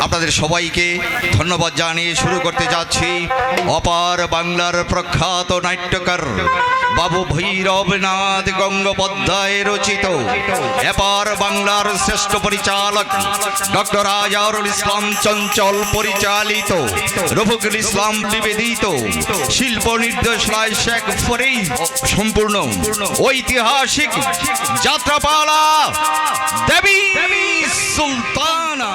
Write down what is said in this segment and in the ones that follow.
আপনাদের সবাইকে ধন্যবাদ জানিয়ে শুরু করতে যাচ্ছি। অপার বাংলার প্রখ্যাত নাট্যকার বাবু ভৈরবনাথ গঙ্গোপাধ্যায় রচিত। এপার বাংলার শ্রেষ্ঠ পরিচালক ডক্টর আজহারুল ইসলাম চঞ্চল পরিচালিত। রফিকুল ইসলাম নিবেদিত শিল্প নির্দেশনায় শেখ ফরেই সম্পূর্ণ। ঐতিহাসিক যাত্রাপালা দেবী সুলতানা।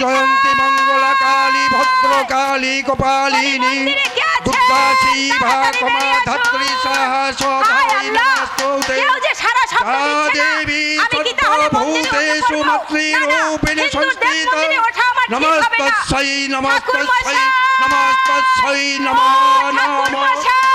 জয়ন্তী মঙ্গলা কালী ভদ্রকালী কপালিনী দুর্গা শিবা কমা ধাত্রী সাহা সদাই নমস্তুতে দেবী সর্বভূতেষু মাতৃরূপিণী সংস্থিত নমস্তস্যৈ নমস্তস্যৈ নমস্তস্যৈ নমো নমঃ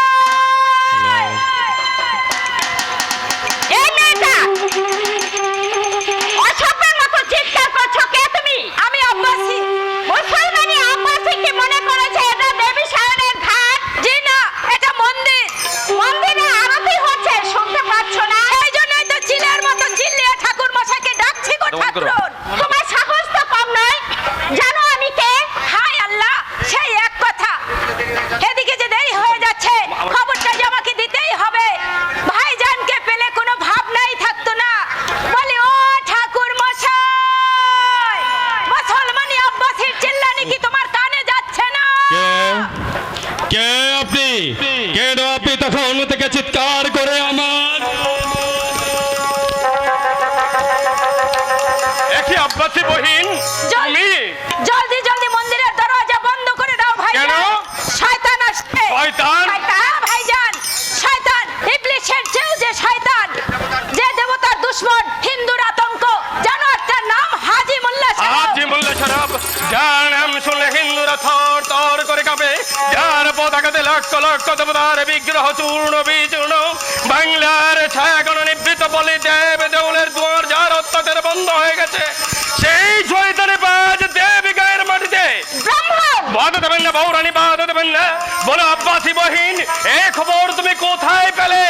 তখন থেকে চিৎকার করে আমার। একই আব্বাসী বহিন তুমি জলদি জলদি মন্দিরের দরজা বন্ধ করে দাও ভাইজান। কেন? শয়তান আসছে। শয়তান? শয়তান ভাইজান। শয়তান ইবলিসের চেয়েও যে শয়তান যে দেবতার দুশমন হিন্দুর আতঙ্ক জানো একটা নাম হাজি মোল্লা সাহেব। আজি মোল্লা শরাব যার নাম শুনলে হিন্দুরা থর থর করে কাঁপে যার পতাকাতে লক্ষ লক্ষ দেবতার বিগ্রহ চূর্ণ বিচূর্ণ। বাংলার ছায়া ছায়াগণ নিবৃত বলে দেব দেউলের দুয়ার যার অত্যাচার বন্ধ হয়ে গেছে। সেই শয়তানে বাজ দেব গায়ের মাটিতে বাধা দেবেন না বৌরানি বাধা দেবেন না। বলো আব্বাসী বহিন এ খবর তুমি কোথায় পেলে?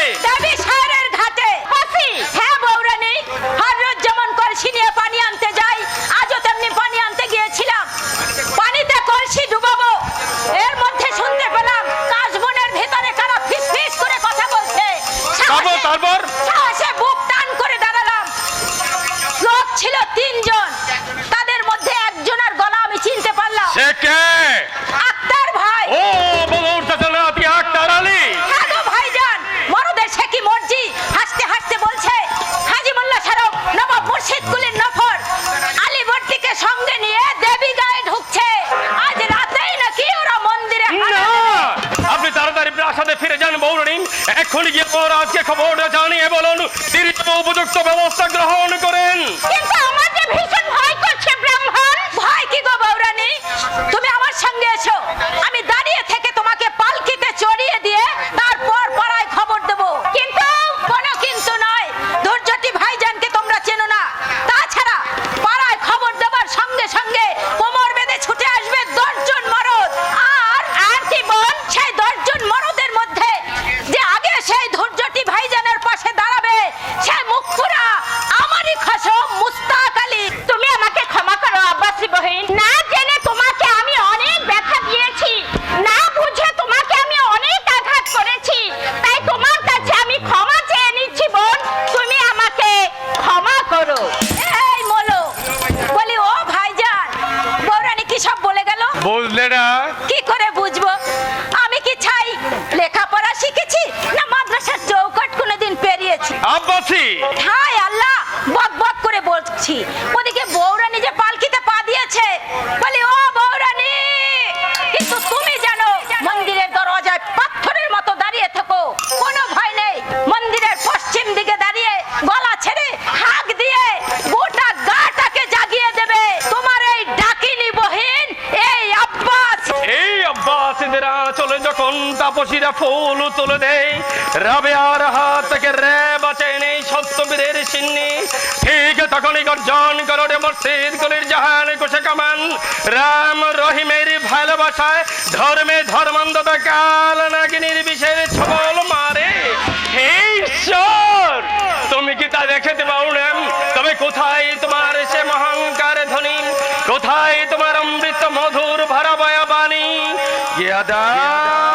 প্রাসাদে ফিরে যান বৌরণী এক্ষুনি গিয়ে মহারাজকে খবরটা জানিয়ে বলুন তিনি উপযুক্ত ব্যবস্থা গ্রহণ করেন। কিন্তু আমার করছে ভয় কি গো বৌরানী? তুমি আমার সঙ্গে এসো। আব্বাসী হায় আল্লাহ বক বক করে বলছি। ওদিকে বৌরানী যে পালকিতে পা দিয়েছে বলি ও বৌরানী কিন্তু তুমি জানো মন্দিরের দরজায় পাথরের মতো দাঁড়িয়ে থাকো। কোনো ভয় নেই মন্দিরের পশ্চিম দিকে দাঁড়িয়ে গলা ছেড়ে হাঁক দিয়ে গোটা গাটাকে জাগিয়ে দেবে। তোমার এই ডাকিনি বহিন এই আব্বাস। এই আব্বাসীদের চলে যখন তাপসীরা ফুল তুলে দেয় রাবেয়ার হাত থেকে রে বাঁচে সিন্নি। ঠিক তখনই গর্জন করো রে মসজিদ গলির জাহান কোষে কামান। রাম রহিমের ভালোবাসায় ধর্মে ধর্মান্ধতা কাল নাগিনীর বিষের ছবল মারে। ঈশ্বর! তুমি কি তা না কোথায় তোমার সে মহাঙ্কার ধ্বনি? কোথায় তোমার অমৃত মধুর ভরাবয়া বাণী? ইয়াদা ইয়াদা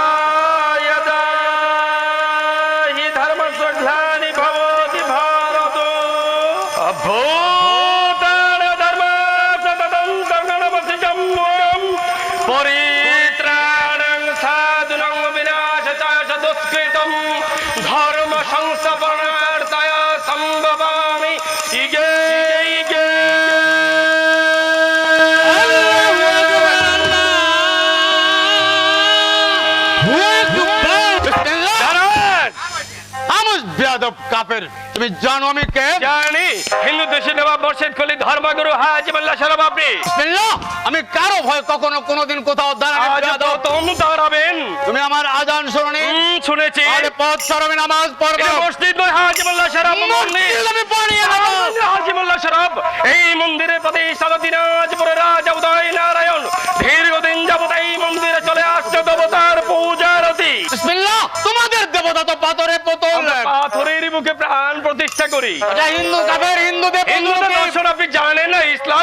কাপের তুমি জানো আমি কে? জানি। হিন্দু দেশে নবাব বর্ষেদ কলি ধর্মগুরু হাজি মোল্লা শরফ আপনি। বিসমিল্লাহ! আমি কারও ভয় কখনো কোনোদিন কোথাও দাঁড়াবে আজ তো তোম দাঁড়াবেন। তুমি আমার আজান শুনি শুনেছি। আরে পথ সরবে নামাজ পড়বে। মসজিদ হাজি মোল্লা মন্দির মসজিদ আমি পড়িয়ে দেবো। হাজি মোল্লা শরফ এই মন্দিরের প্রতিষ্ঠাতা দিনাজপুরের রাজা উদয় নারায়ণ দীর্ঘদিন যাবত এই মন্দিরে চলে আসছে দেবতার পূজারতি। বিসমিল্লাহ! দেবতা তো পাথরে পুতুল। পাথরের মুখে প্রাণ প্রতিষ্ঠা করি। এটা হিন্দু কাপের হিন্দু দেব হিন্দু হিন্দুদের দেব। দর্শন আপনি জানেন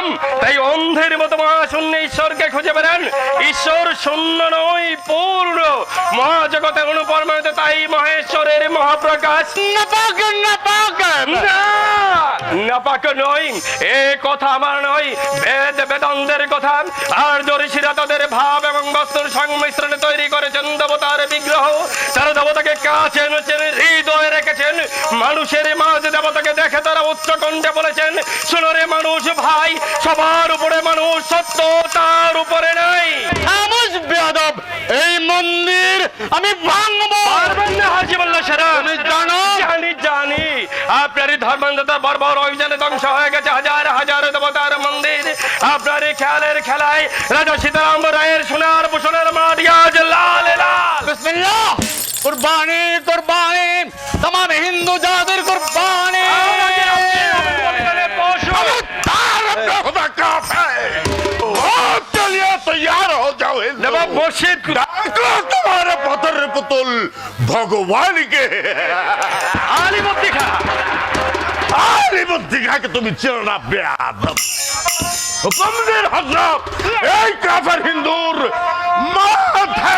না ইসলাম তাই অন্ধের মতো মহাশূন্য ঈশ্বরকে খুঁজে বেড়ান। ঈশ্বর শূন্য নয় পূর্ণ। মহাজগতে অনুপরমায়িত তাই মহেশ্বরের মহাপ্রকাশ। নাপাক নাপাক। না নাপাক নয় এ কথা আমার নয়। বেদ বেদান্তের কথা। আর ঋষিরা তাদের ভাব এবং বস্তুর সংমিশ্রণে তৈরি করেছেন দেবতার বিগ্রহ তারা দেবতাকে কাছে এনেছেন হৃদয়ে রেখেছেন। মানুষের মাঝে দেবতাকে দেখে তারা উচ্চ কণ্ঠে বলেছেন শুনরে মানুষ ভাই সবার উপরে মানুষ সত্য তার উপরে নাই আমুস বেয়াদব এই মন্দির আমি ভাঙবো পারবেন না হাজি মোল্লা সেরা তুমি জানো? জানি জানি আপনারই ধর্মান্ধতা বর্বর অভিযানে ধ্বংস হয়ে গেছে হাজার হাজার দেবতার মন্দির আপনারই খেয়ালের খেলায় রাজা সীতারাম রায়ের সোনার ভূষণের মাটি আজ লাল লাল বিসমিল্লাহ কুরবানি কুরবানি तमाम हिंदू जातिर বসে তোমার পাথরের পুতুল ভগবানকে। আলিমুদ্দি খা। আলিমুদ্দি তুমি চেনো না বেয়াদ হুকুমদের হজরত এই কাফের হিন্দুর মাথাটা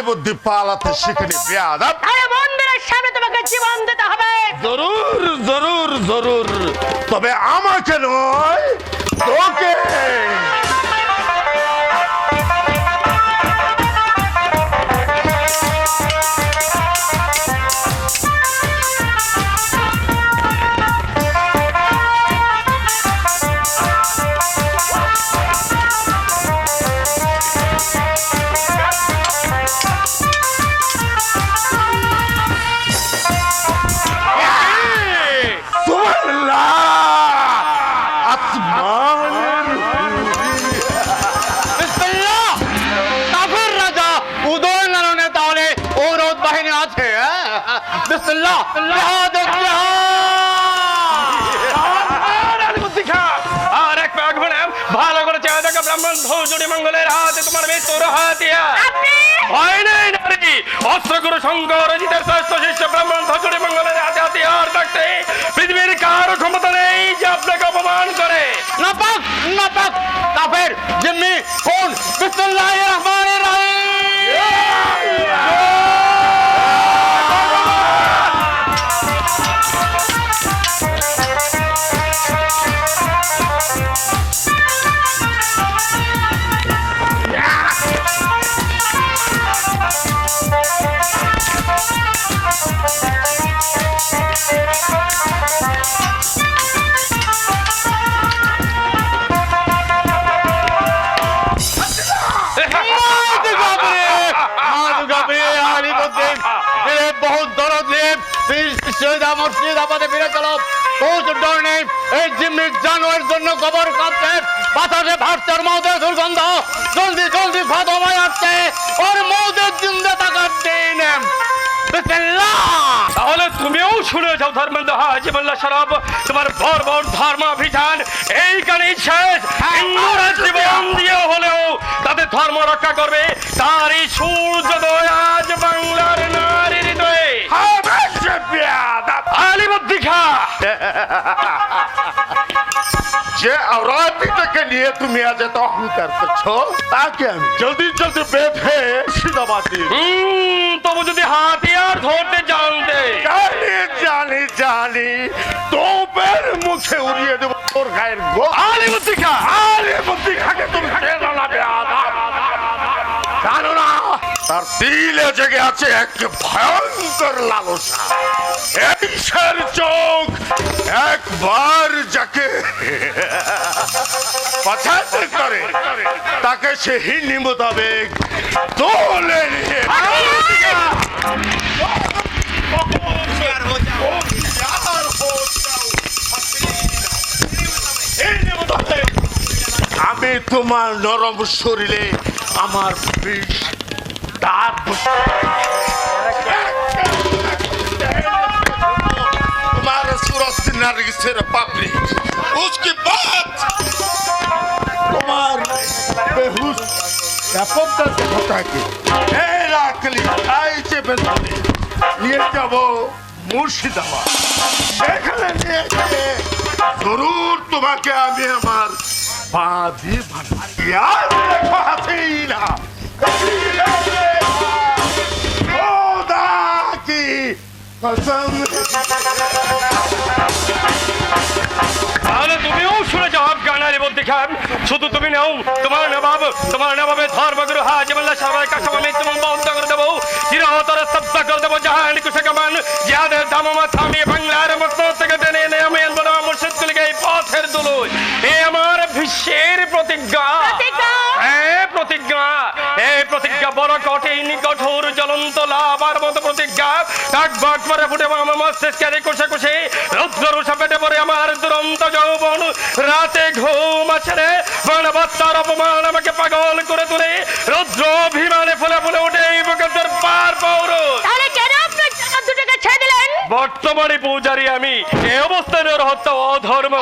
বুদ্ধি পালাতে শিখিনি বেয়াদব। আরে মন্দিরের সামনে তোমাকে জীবন দিতে হবে। জরুর জরুর জরুর। তবে আমাকে নয় তোকে। ব্রাহ্মণ ধৌজুড়ি মঙ্গলের হাতে তোমার মৃত্যুর হাতিয়া আপনি? ভয় নেই নারী। অস্ত্রগুরু শঙ্কর জিতের শ্রেষ্ঠ শিষ্য ব্রাহ্মণ ধচুরি মঙ্গলের হাতে হাতিয়ার থাকতে। পৃথিবীর কারও ক্ষমতা নেই যে আপনাকে অপমান করে। নাপাক নাপাক কাফের জিম্মি কোন বিসমিল্লাহির রহমানির এই জিম্মি জানোয়ার জন্য গোবর কাঁপছে। বাতাসে ভারতের মৌদের দুর্গন্ধ। জলদি জলদি ফাতমায় আসছে ওর মৌদের জিন্দে থাকার দিন তাহলে তুমিও শুনে যাও ধর্মেন্দ্র হাজি মোল্লা শরফ তোমার বর বর ধর্মাভিযান এইখানেই শেষ। হিন্দুরা জীবন দিয়ে হলেও তাদের ধর্ম রক্ষা করবে তারই সূর্যোদয় আজ বাংলার নারীর হৃদয়ে। খা যে আওরাতিটাকে নিয়ে তুমি আজ এত অহংকার করছ তাকে আমি? জলদি জলদি বেঁধে সিদাবাদ হুম, তবু যদি হাতিয়ার ধরতে জানতে। জানি জানি জানি তোপের মুখে উড়িয়ে দেবো তোর গায়ের গো আলিবুদ্দি খা আরে বুদ্ধি খাকে তুমি খেলো না বেয়াদব। তার দিলে জেগে আছে এক ভয়ঙ্কর লালসা। এই শের চোখ একবার যাকে পছন্দ করে, তাকে সে হিন্দি মোতাবেক তোলে আমি তোমার নরম শরীরে আমার বিষ দাঁত বসে- तुम्हारे सूरज की नरगिसेर पापड़ी उसके बाद তোমার বেহুশ ব্যাপকটাকে ঘটাকে এই রাখলি এই চেপে ধরে নিয়ে যাব মুর্শিদাবাদ সেখানে নিয়ে গিয়ে জরুর তোমাকে আমি আমার পা দিয়ে বানাই আর দেখো হাসিনা খোদা তাহলে তুমিও শুনে যাও আফগান আলিবুদ্দি খান। শুধু তুমি নাও, তোমার নবাব, তোমার নবাবের ধর্মগুরু হাজিমুল্লাহ সাহেবের কাছে আমি তুমি বন্ধ করে দেবো। চিরতর স্তব্ধ করে দেবো জাহান কুশে কামান যাদের দামমা থামিয়ে বাংলার মস্ত থেকে টেনে এনে আমি আনব না মুর্শিদ এই পথের দুলুই। এ আমার বিশ্বের প্রতিজ্ঞা? কঠোর লাভার মতো প্রতিজ্ঞা। একবার করে ফুটে আমার মস্তিষ্কের কুশে কুশে। রুদ্র পেটে পড়ে আমার দুরন্ত যৌবন। রাতে ঘুম আছে রে। অপমান আমাকে পাগল করে তোলে। রুদ্র অভিমানে ফুলে ফুলে উঠে এই বুকের পার পৌরুষ। বর্তমানে পূজারি আমি। এ অবস্থায় ওর হত্যা অধর্ম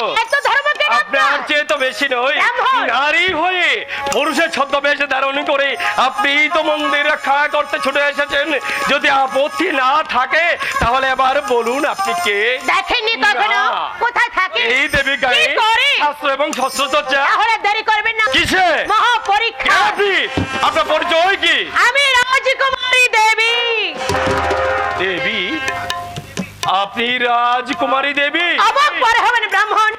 ধর্ম কেন আপনার আপনার চেয়ে তো বেশি নয় নারী হয়ে পুরুষের ছদ্মবেশ ধারণ করে আপনি তো মন্দির রক্ষা করতে ছুটে এসেছেন। যদি আপত্তি না থাকে তাহলে এবার বলুন আপনি কে? দেখেননি কখনো? কোথায় থাকে? এই দেবী গায়ে কি করে? শাস্ত্র এবং শস্ত্র চর্চা তাহলে দেরি করবেন না। কিসে? মহা পরীক্ষা আপনি? আপনার পরিচয় কি? আমি রাজকুমারী দেবী। দেবী? আপনি রাজকুমারী দেবী? অবাক পরে হবেন ব্রাহ্মণ।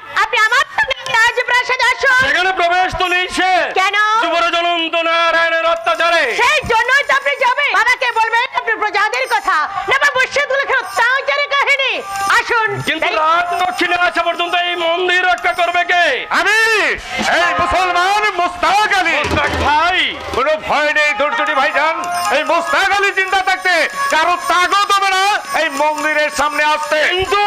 মুস্তাক চিন্তা থাকতে কারও তাগত হবে না এই মন্দিরের সামনে আসতে। কিন্তু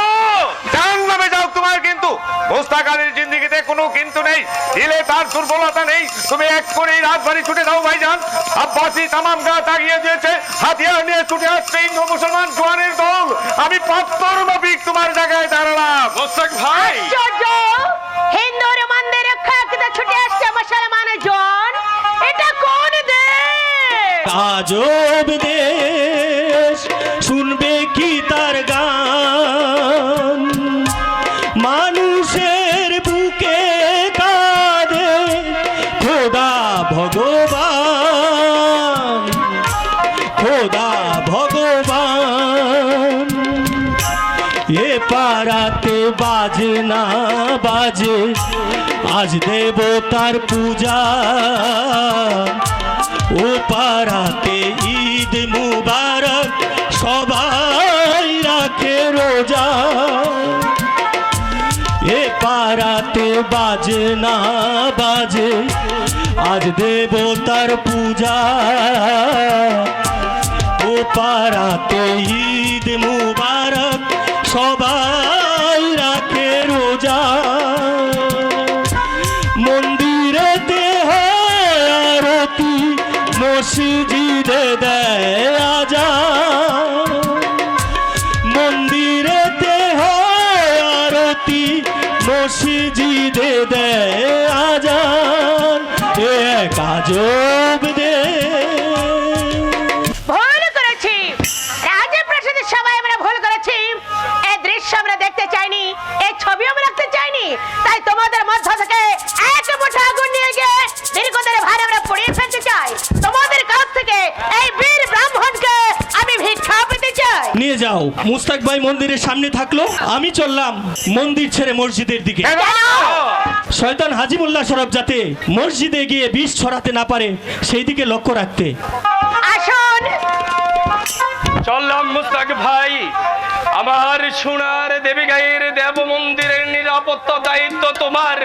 জান নামে যাও তোমার কিন্তু। মোস্তাক আলীর জিন্দিগিতে কোনো কিন্তু নেই দিলে তার দুর্বলতা নেই। তুমি এক করেই রাজবাড়ি ছুটে যাও ভাইজান। আব্বাসি তামাম গা তাগিয়ে দিয়েছে হাতিয়ার নিয়ে ছুটে আসছে হিন্দু মুসলমান জোয়ানের দল। আমি পাত্তর মাফিক তোমার জায়গায় দাঁড়ালাম। মোস্তাক ভাই। হিন্দুর মন্দির রক্ষা ছুটে আসছে মুসলমানের জন এটা কোন আজব দেশ শুনবে কি তার গান? মানুষের বুকে কাঁদে খোদা ভগবান খোদা ভগবান। এ পারাতে বাজে না বাজে, আজ দেবতার পূজা। ও পারাতে ঈদ মুবারক সবাই রাখে রোজা। এ পারাতে বাজে না বাজে, আজ দেবতার পূজা। ও পারাতে ঈদ মুবারক সবাই রাখে রোজা। মসজিদে দেয় আজান। মন্দিরেতে হয় আরতি, মসজিদে দেয় আজান। এক আজব দে। ভুল করেছি। রাজপ্রাসাদের সবাই আমরা ভুল করেছি। এই দৃশ্য আমরা দেখতে চাইনি এই ছবি আমরা রাখতে চাইনি। তাই তোমাদের নিয়ে যাও। মুস্তাক ভাই মন্দিরের সামনে থাকল। আমি চললাম মন্দির ছেড়ে মসজিদের দিকে। শয়তান হাজিমুল্লাহ সরব যাতে মসজিদে গিয়ে বিষ ছড়াতে না পারে সেই দিকে লক্ষ্য রাখতে। চললাম মুস্তাক ভাই। আমার সোনার দেবী গায়ের দেব মন্দিরের নিরাপত্তা দায়িত্ব তোমার।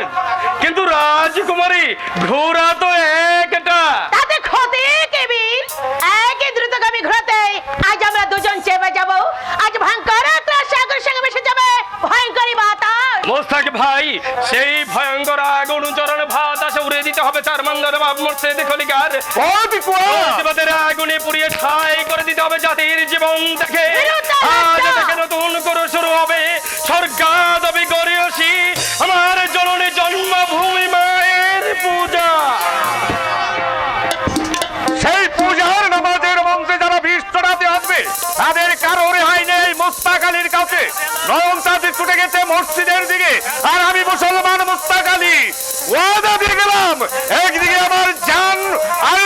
কিন্তু রাজকুমারী ঘোড়া তো একটা। তাতে ক্ষতি কি বীর একই দ্রুতগামী ঘোরাতে আজ আমরা দুজন চেপে যাব আজ ভয়ঙ্কর একটা সাগর সঙ্গে মিশে যাবে ভয়ঙ্করী মোস্তাক ভাই সেই ভয়ঙ্কর আগুন চরণ ভাত আসে উড়ে দিতে হবে তার মন্দার বাপ মরছে দেখলিকার আগুনে পুড়িয়ে ঠাই করে দিতে হবে জাতির জীবন দেখে আজ থেকে নতুন করে শুরু হবে স্বর্গাদবি গরিয়সী আমার জননী জন্মভূমি মায়ের পূজা। সেই পূজার নামাজের মঞ্চে যারা বিষ চড়াতে আসবে তাদের কারও রেহাই নেই মুস্তাক কাছে নয়ন তাদের ছুটে গেছে মসজিদের দিকে। আর আমি মুসলমান মুস্তাক আলী। ওয়াদা দিয়ে গেলাম। একদিকে আমার জান আর